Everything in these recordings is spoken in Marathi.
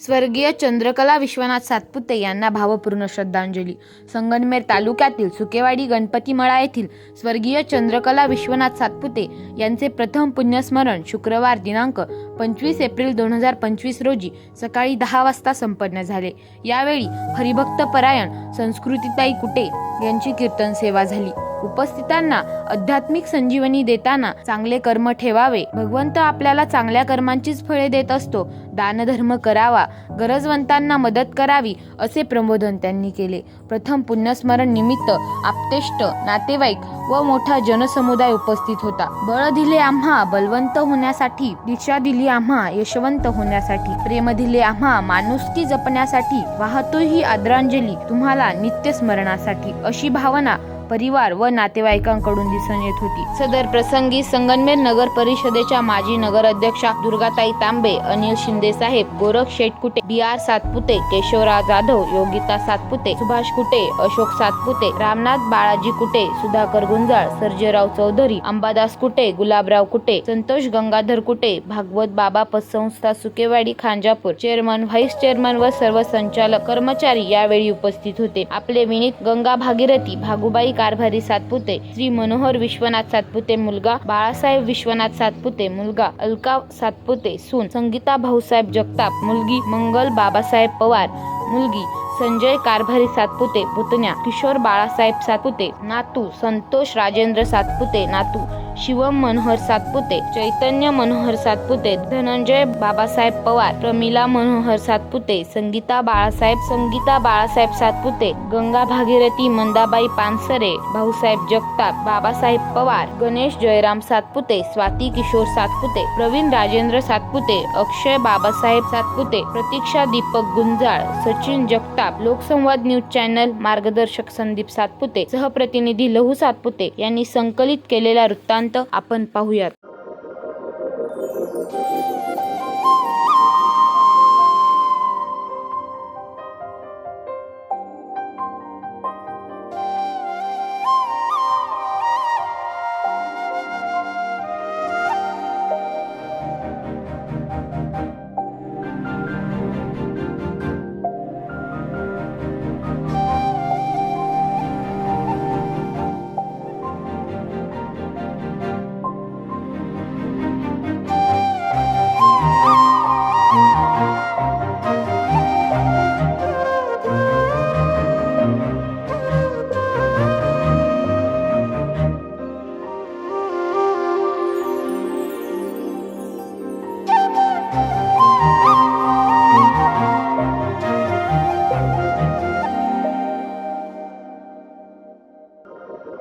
स्वर्गीय चंद्रकला विश्वनाथ सातपुते यांना भावपूर्ण श्रद्धांजली. संगनमेर तालुक्यातील सुकेवाडी गणपती मळा येथील स्वर्गीय चंद्रकला विश्वनाथ सातपुते यांचे प्रथम पुण्यस्मरण शुक्रवार दिनांक पंचवीस एप्रिल दोन हजार पंचवीस रोजी सकाळी दहा वाजता संपन्न झाले. यावेळी हरिभक्त परायण संस्कृतीताई कुटे यांची कीर्तन सेवा झाली. उपस्थितांना आध्यात्मिक संजीवनी देताना चांगले कर्म ठेवावे. भगवंत आपल्याला चांगल्या कर्मांचीच फळे देत असतो. दानधर्म करावा गरजवंतांना मदत करावी असे प्रबोधन त्यांनी केले. प्रथम पुण्यस्मरण निमित्त आपतेष्ट नातेवाईक व मोठा जनसमुदाय उपस्थित होता. बळ दिले आम्हा बलवंत होण्यासाठी दिशा दिली आम्हा यशवंत होण्यासाठी प्रेम दिले आम्हा माणुसकी जपण्यासाठी वाहतो ही आदरांजली तुम्हाला नित्य स्मरणासाठी अशी भावना परिवार व नातेवाईकांकडून दिसून येत होती. सदर प्रसंगी संगनमेर नगर परिषदेच्या माजी नगराध्यक्षा दुर्गाताई तांबे अनिल शिंदे साहेब गोरख शेटकुटे बी आर सातपुते केशवराव जाधव योगिता सातपुते सुभाष कुटे अशोक सातपुते रामनाथ बाळाजी कुटे सुधाकर गुंजाळ सर्जेराव चौधरी अंबादास कुटे गुलाबराव कुटे संतोष गंगाधर कुटे भागवत बाबा पतसंस्था Sukewadi Khanjapur chairman vice chairman व सर्व संचालक कर्मचारी यावेळी उपस्थित होते. आपले विनीत गंगा भागीरथी भागुबाई कारभारी सातपुते श्री मनोहर विश्वनाथ सातपुते मुलगा बाळासाहेब विश्वनाथ सातपुते मुलगा अलका सातपुते सून संगीता भाऊसाहेब जगताप मुलगी मंगल बाबासाहेब पवार मुलगी संजय कारभारी सातपुते पुतण्या किशोर बाळासाहेब सातपुते नातू संतोष राजेंद्र सातपुते नातू शिवम मनोहर सातपुते चैतन्य मनोहर सातपुते धनंजय बाबासाहेब पवार प्रमिला मनोहर सातपुते संगीता बाळासाहेब संगीता बाळासाहेब सातपुते गंगा भागीरथी मंदाबाई पानसरे भाऊसाहेब जगताप बाबासाहेब पवार गणेश जयराम सातपुते स्वाती किशोर सातपुते प्रवीण राजेंद्र सातपुते अक्षय बाबासाहेब सातपुते प्रतीक्षा दीपक गुंजाळ सचिन जगताप लोकसंवाद न्यूज चॅनल मार्गदर्शक संदीप सातपुते सहप्रतिनिधी लहू सातपुते यांनी संकलित केलेला वृत्तांत आपण पाहूयात.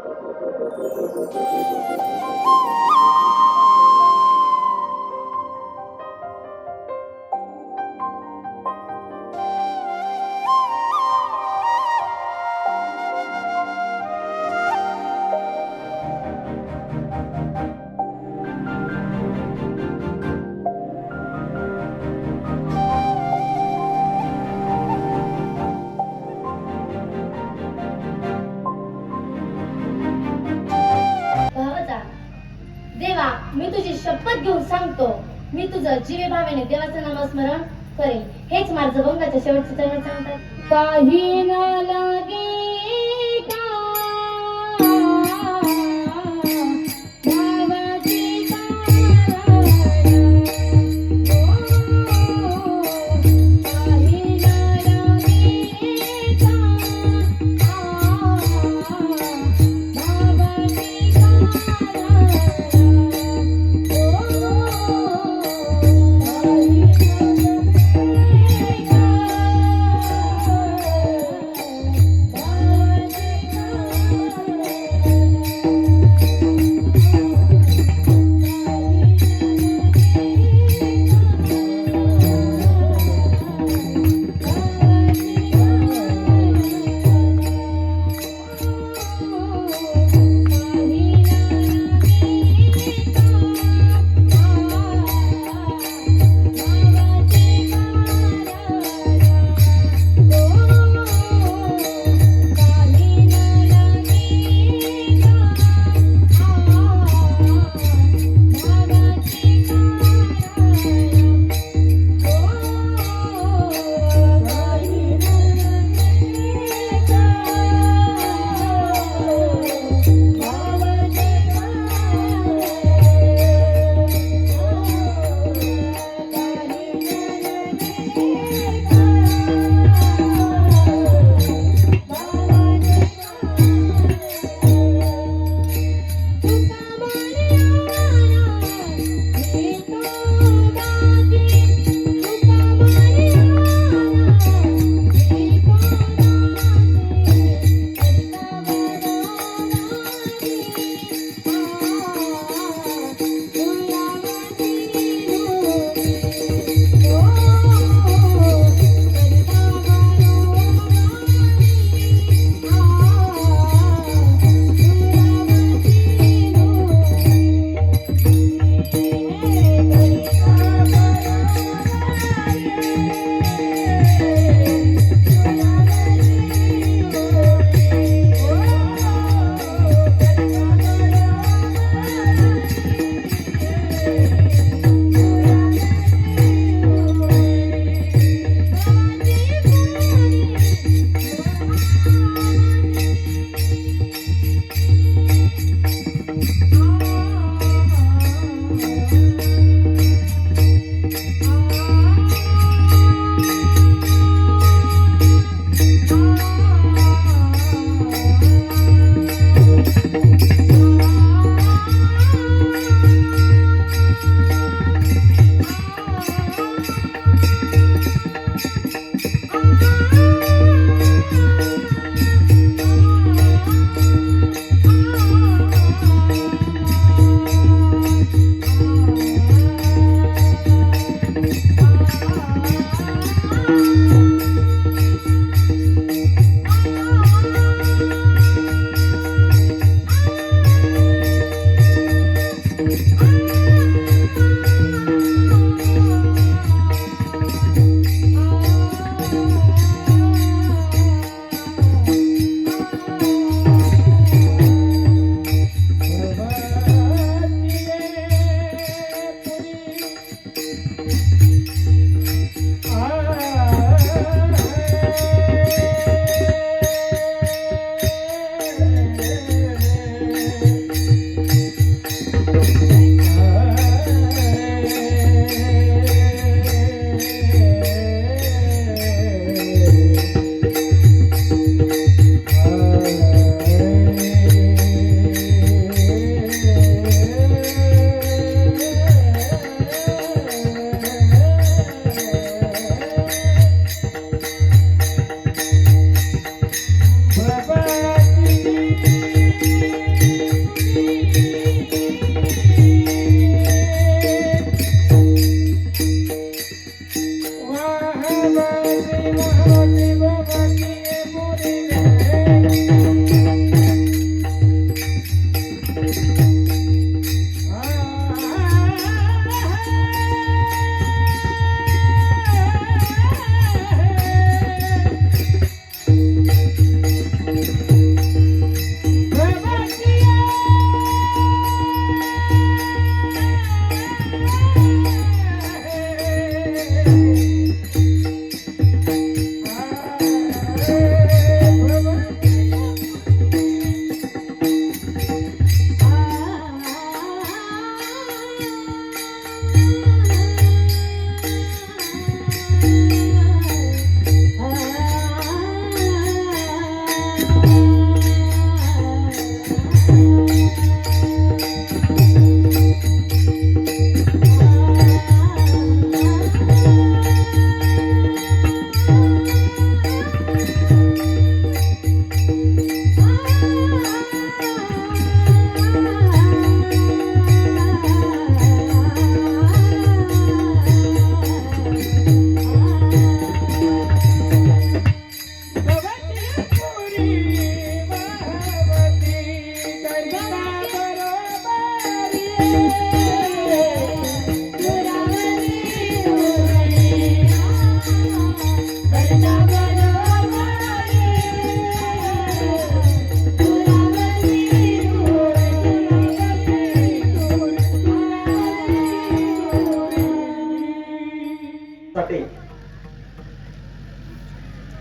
Música मी तुझी शपथ घेऊन सांगतो. मी तुझं जीवे भावेने देवाचं नामस्मरण करेन. हेच माझं भंगाच्या शेवटचं चरण सांगतात. काही ना लागे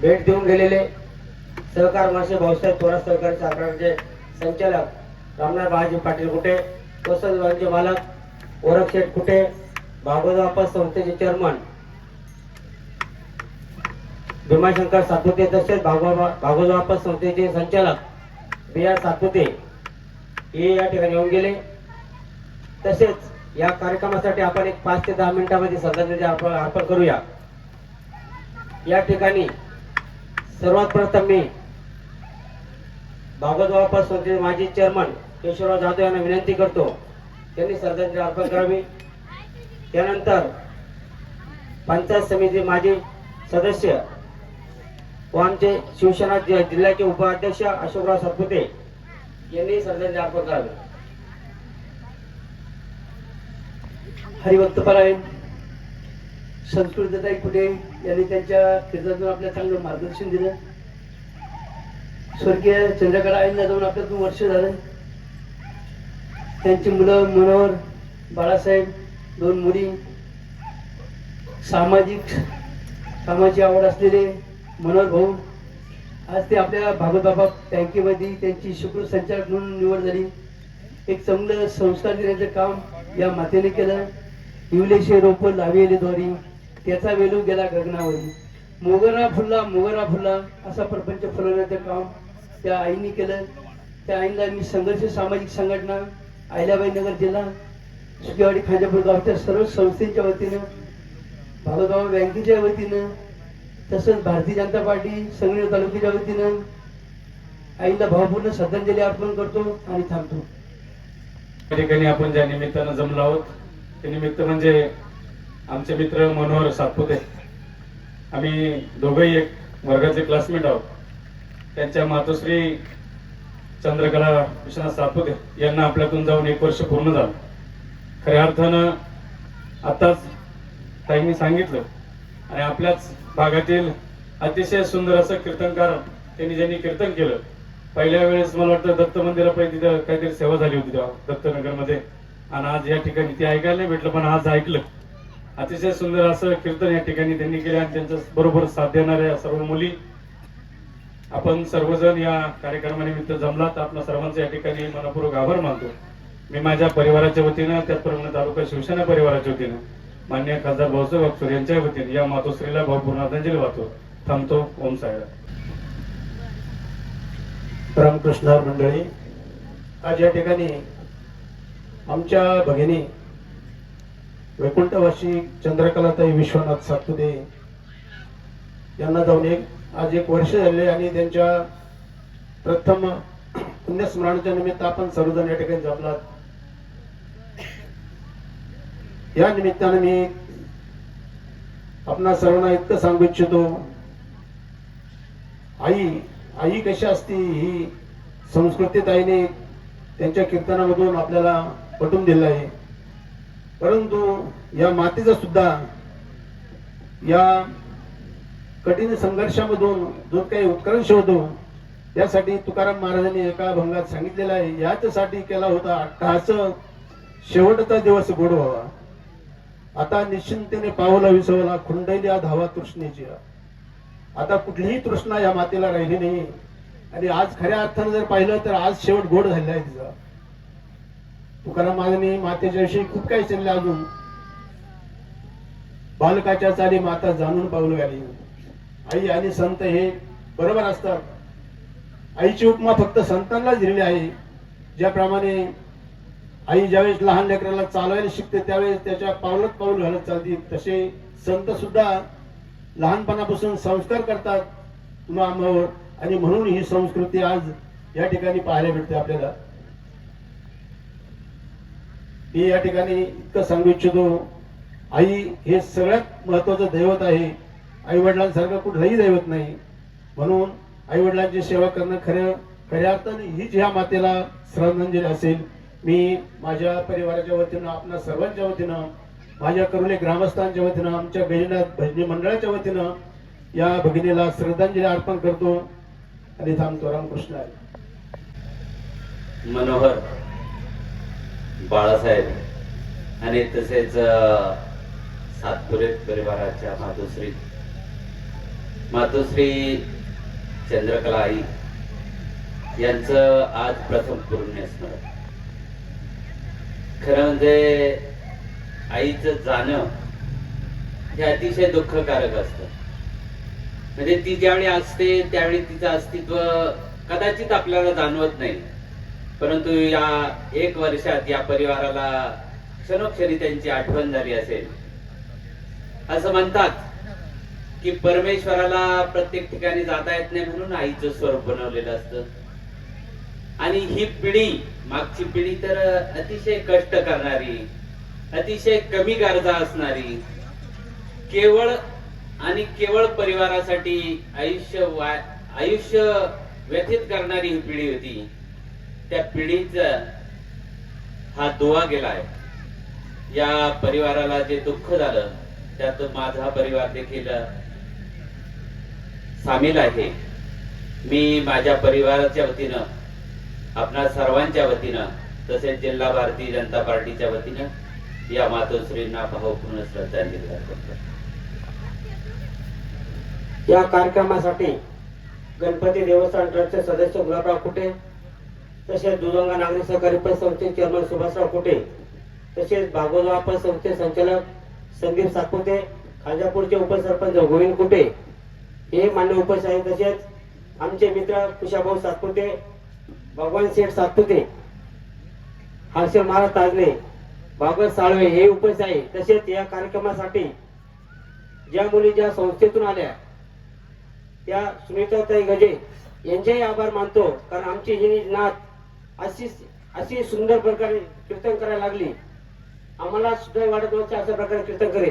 भेट देऊन गेलेले सहकार मासे भाऊसाहेब थोरात सहकारी साखरांचे संचालक रामनाथ बाळाजी पाटील कुठे वसंतचे मालक ओरख शेठ कुठे भागवत संस्थेचे चेअरमन भीमाशंकर सातपुते तसेच भागवत संस्थेचे संचालक बी आर सातपुते हे या ठिकाणी येऊन गेले. तसेच या कार्यक्रमासाठी आपण एक पाच ते दहा मिनिटामध्ये श्रद्धांजली अर्पण करूया. या ठिकाणी सर्वात प्रथम मी भागवत बापा संस्थेचे माजी चेअरमन केशवराव जाधव यांना विनंती करतो त्यांनी श्रद्धांजली अर्पण करावी. त्यानंतर पंचायत समिती माजी सदस्य व आमचे शिवसेना जिल्ह्याचे उपाध्यक्ष अशोकराव सातपुते यांनी श्रद्धांजली अर्पण करावी. हरिभक्तपरायण संस्कृतताई कुठे? यांनी त्यांच्या क्षेत्रातून आपल्या चांगलं मार्गदर्शन दिलं. स्वर्गीय चंद्रकला आईंना जाऊन आपल्या दोन वर्ष झालं. त्यांची मुलं मनोहर बाळासाहेब दोन मुली सामाजिक कामाची आवड असलेले मनोहर भाऊ. आज ते आपल्या भागवत बाबा बँकेमध्ये त्यांची शुक्र संचालक म्हणून निवड झाली. एक चांगलं संस्कार देण्याचं काम या मातेने केलं. इवलेशे रोपं लावेले द्वारी त्याचा वेलू गेला गगनावरी. मोगरा फुलला मोगरा फुलला असा प्रपंच फुलवण्याचं काम त्या आईने केलं. त्या आईला मी संघर्ष सामाजिक संघटना आयलाबाई नगर जिल्हा सुकेवाडी खाजापूर गावच्या सर्व संस्थेच्या वतीनं भागवतबाबा बँकेच्या वतीनं तसंच भारतीय जनता पार्टी संगणेर तालुक्याच्या वतीनं आईला भावपूर्ण श्रद्धांजली अर्पण करतो आणि थांबतो. या ठिकाणी आपण ज्या निमित्तानं जमलो आहोत ते निमित्त म्हणजे आमचे मित्र मनोहर सातपुते. आम्ही दोघंही एक वर्गाचे क्लासमेट आहोत. त्यांच्या मातोश्री चंद्रकला विश्वनाथ सातपुते यांना आपल्यातून जाऊन एक वर्ष पूर्ण झालं. खऱ्या अर्थानं आत्ताच ताईंनी सांगितलं आणि आपल्याच भागातील अतिशय सुंदर असं कीर्तनकार त्यांनी ज्यांनी कीर्तन केलं पहिल्या वेळेस मला वाटतं दत्त मंदिरापर्यंत तिथं काहीतरी सेवा झाली होती तेव्हा दत्तनगरमध्ये आणि आज या ठिकाणी ते ऐकायला नाही भेटलं पण आज ऐकलं. अतिशय सुंदर असं कीर्तन या ठिकाणी त्यांनी केले आणि त्यांच्या बरोबर साथ देणाऱ्या सर्व मुली. आपण सर्वजण या कार्यक्रमानिमित्त जमलात. आपण सर्वांचं या ठिकाणी मनपूर्वक आभार मानतो. मी माझ्या परिवाराच्या वतीनं त्याचप्रमाणे तालुका शिवसेना परिवाराच्या वतीनं मान्य खासदार भाऊसाहेब अक्षर यांच्या वतीने या मातोश्रीला भावपूर्ण आदरांजली वाहतो. थांबतो. ओम साहेब रामकृष्णार मंडळी आज या ठिकाणी आमच्या भगिनी वैकुंठवासी चंद्रकलाताई विश्वनाथ सातपुते यांना जाऊन एक आज एक वर्ष झाले आणि त्यांच्या प्रथम पुण्यस्मरणाच्या निमित्त आपण सर्वजण या ठिकाणी जपलात या निमित्तानं मी आपणा सर्वांना इतकं सांगू इच्छितो आई आई कशी असती ही संस्कृतीत आईने त्यांच्या कीर्तनामधून आपल्याला पटवून दिलं आहे. परंतु या मातीचा सुद्धा या कठीण संघर्षामधून जो काही उत्कर्ष होतो यासाठी तुकाराम महाराजांनी एका भंगात सांगितलेलं आहे याच्यासाठी केला होता अट्टहास शेवटचा दिवस गोड व्हावा. आता निश्चिंतेने पावला विसवला खुंडल्या धावा तृष्णेची आता कुठलीही तृष्णा या मातेला राहिली नाही. आणि आज खऱ्या अर्थानं जर पाहिलं तर आज शेवट गोड झालेला आहे तिचा. तुकाराम महाराजांनी मातेच्या विषयी खूप काही चालले अजून. बालकाच्या चाली माता जाणून पाऊल घाली आई आणि संत हे बरोबर असतात. आईची उपमा फक्त संतांनाच दिलेली आहे. ज्याप्रमाणे आई ज्यावेळेस लहान लेकराला चालवायला शिकते त्यावेळेस त्याच्या पावलात पाऊल घालत चालते. तसे संत सुद्धा लहानपणापासून संस्कार करतात. मामावर आणि म्हणून ही संस्कृती आज या ठिकाणी पाहायला मिळते आपल्याला. मी या ठिकाणी इतकं सांगू इच्छितो आई हे सगळ्यात महत्वाचं दैवत आहे. आई वडिलांसारखं कुठलंही दैवत नाही. म्हणून आई वडिलांची सेवा करणं खरं खऱ्या अर्थाने हीच ह्या मातेला श्रद्धांजली असेल. मी माझ्या परिवाराच्या वतीनं आपल्या सर्वांच्या वतीनं माझ्या करुले ग्रामस्थांच्या वतीनं आमच्या गहिनाथ भजनी मंडळाच्या वतीनं या भगिनीला श्रद्धांजली अर्पण करतो आणि थांबतो. रामकृष्ण. मनोहर बाळासाहेब. आणि तसेच सातपुरे परिवाराच्या मातोश्री. मातोश्री चंद्रकला आई. यांचं आज प्रथम पूर्ण स्मरण खरं म्हणजे आईचं जाणं हे अतिशय दुःखकारक असतं. म्हणजे ती ज्यावेळी असते त्यावेळी तिचं अस्तित्व कदाचित आपल्याला जाणवत नाही. परंतु या एक वर्षात या परिवाराला क्षणोक्षरी त्यांची आठवण झाली असेल. असं म्हणतात की परमेश्वराला प्रत्येक ठिकाणी जाता येत नाही म्हणून आईचं स्वरूप बनवलेलं असत. आणि ही पिढी मागची पिढी तर अतिशय कष्ट करणारी अतिशय कमी गरजा असणारी केवळ आणि केवळ परिवारासाठी आयुष्य वा- आयुष्य व्यतीत करणारी ही पिढी होती. त्या पिढीचा हा दुवा गेला आहे या परिवाराला जे दुःख झालं त्यात माझा परिवार देखील सामील आहे. मी माझ्या परिवाराच्या वतीनं आपणा सर्वांच्या वतीनं तसेच जिल्हा भारतीय जनता पार्टीच्या वतीनं या मातोश्रींना भावपूर्ण श्रद्धांजली अर्पण करतो. या कार्यक्रमासाठी गणपती देवस्थान ट्रस्टचे सदस्य गुलाबराव कुटे तसेच दुधंगा नागरी सहकारी पतसंस्थेचे चेअरमन सुभाषराव कुटे तसेच भागवतराव पतसंस्थेचे संचालक संदीप सातपुते खाजापूरचे उपसरपंच गोविंद कुटे हे मान्य उपस्थित आहेत. तसेच आमचे मित्र कुशाभाऊ सातपुते भगवान शेठ सातपुते हर्षल महाराज ताजने भागवत साळवे हे उपस्थित आहे तसेच या कार्यक्रमासाठी ज्या मुली ज्या संस्थेतून आल्या त्या सुनीताताई गजे यांचेही आभार मानतो. कारण आमची ही नात अशी अशी सुंदर प्रकारे कीर्तन करायला लागली. आम्हाला सुद्धा वाटत नव्हते अशा प्रकारे कीर्तन करेल